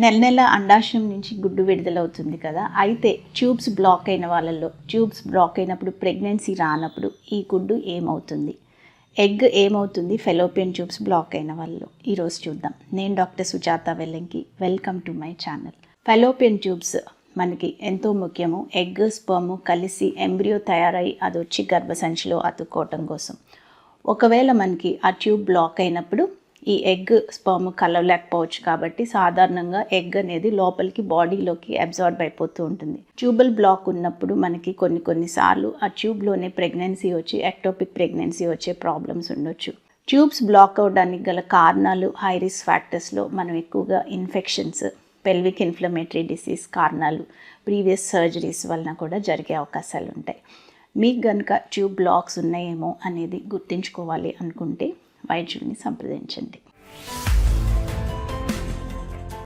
నెల నెల అండాశయం నుంచి గుడ్డు విడుదలవుతుంది కదా. అయితే ట్యూబ్స్ బ్లాక్ అయిన వాళ్ళల్లో ట్యూబ్స్ బ్లాక్ అయినప్పుడు ప్రెగ్నెన్సీ రానప్పుడు ఈ గుడ్డు ఏమవుతుంది? ఎగ్ ఏమవుతుంది? ఫెలోపియన్ ట్యూబ్స్ బ్లాక్ అయిన వాళ్ళు ఈరోజు చూద్దాం. నేను doctor Sujatha Vellanki. Welcome to my channel. Fallopian tubes మనకి ఎంతో ముఖ్యము. ఎగ్ స్పర్మ్ కలిసి ఎంబ్రియో తయారై అది వచ్చి గర్భసంచిలో అతుక్కోవటం కోసం. ఒకవేళ మనకి ఆ ట్యూబ్ బ్లాక్ అయినప్పుడు ఈ ఎగ్ స్పర్మ్ కలవలేకపోవచ్చు కాబట్టి సాధారణంగా ఎగ్ అనేది లోపలికి బాడీలోకి అబ్జార్బ్ అయిపోతూ ఉంటుంది. ట్యూబల్ బ్లాక్ ఉన్నప్పుడు మనకి కొన్ని కొన్నిసార్లు ఆ ట్యూబ్లోనే ప్రెగ్నెన్సీ వచ్చి ఎక్టోపిక్ ప్రెగ్నెన్సీ వచ్చే ప్రాబ్లమ్స్ ఉండొచ్చు. ట్యూబ్స్ బ్లాక్ అవడానికి గల కారణాలు హైరిస్ ఫ్యాక్టర్స్లో మనం ఎక్కువగా ఇన్ఫెక్షన్స్ పెల్విక్ ఇన్ఫ్లమేటరీ డిసీజ్ కారణాలు ప్రీవియస్ సర్జరీస్ వలన కూడా జరిగే అవకాశాలు ఉంటాయి. మీకు కనుక ట్యూబ్ బ్లాక్స్ ఉన్నాయేమో అనేది గుర్తుంచుకోవాలి అనుకుంటే వైద్యుడిని సంప్రదించండి.